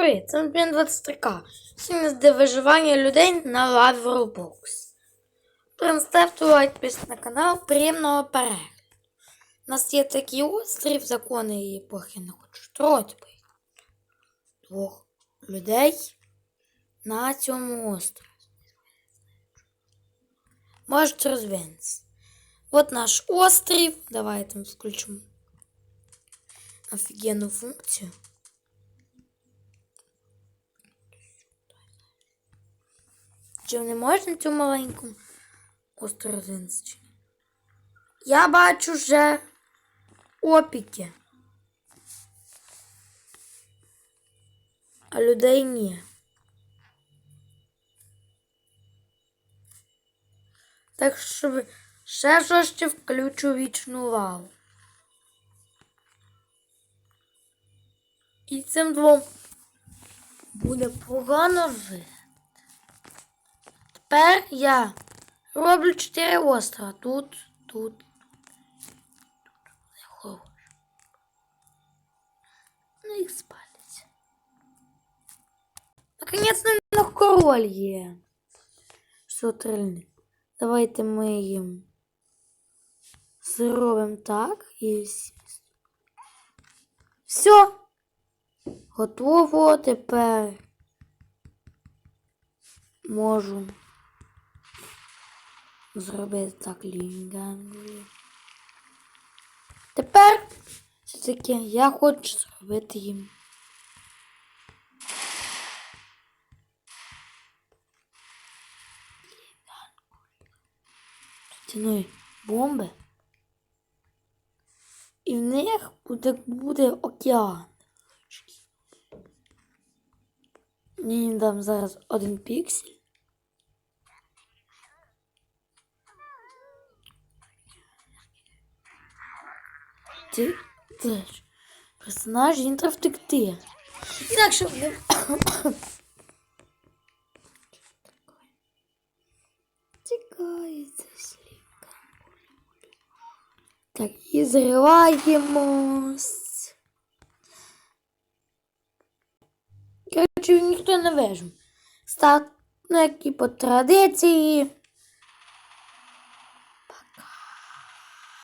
привіт! Це Мбін 23К. Сьогодні де виживання людей на в Roblox. Ставте лайк, на канал. Приємного перегляду. У нас є такий острів, закони її епохи не хочу строїти. Двох людей на цьому острові. Можуть розвинутися. От наш острів. Давайте включимо офігенну функцію. Чи не можна цю маленьку острозинці? Я бачу вже опіки. А людей ні. Так що ще жорстче включу вічну лаву. І цим двом буде погано жити. Тепер я роблю чотири острова. Тут, тут, тут. Хорош. Ну їх спалять. Наконець на король є. Що трильник. Давайте ми їм зробимо так і все. Готово тепер можу зробити так лінганглі. Тепер все таки я хочу зробити їм. Стіною бомби. І в них буде, буде океан. Мені дам зараз один піксель. Ти теж. Персонаж він треба втекти. Інакше не... Тікається слівка. Так, і зриваємось. Коротше, ніхто не вижив. Став, ну, як і по традиції.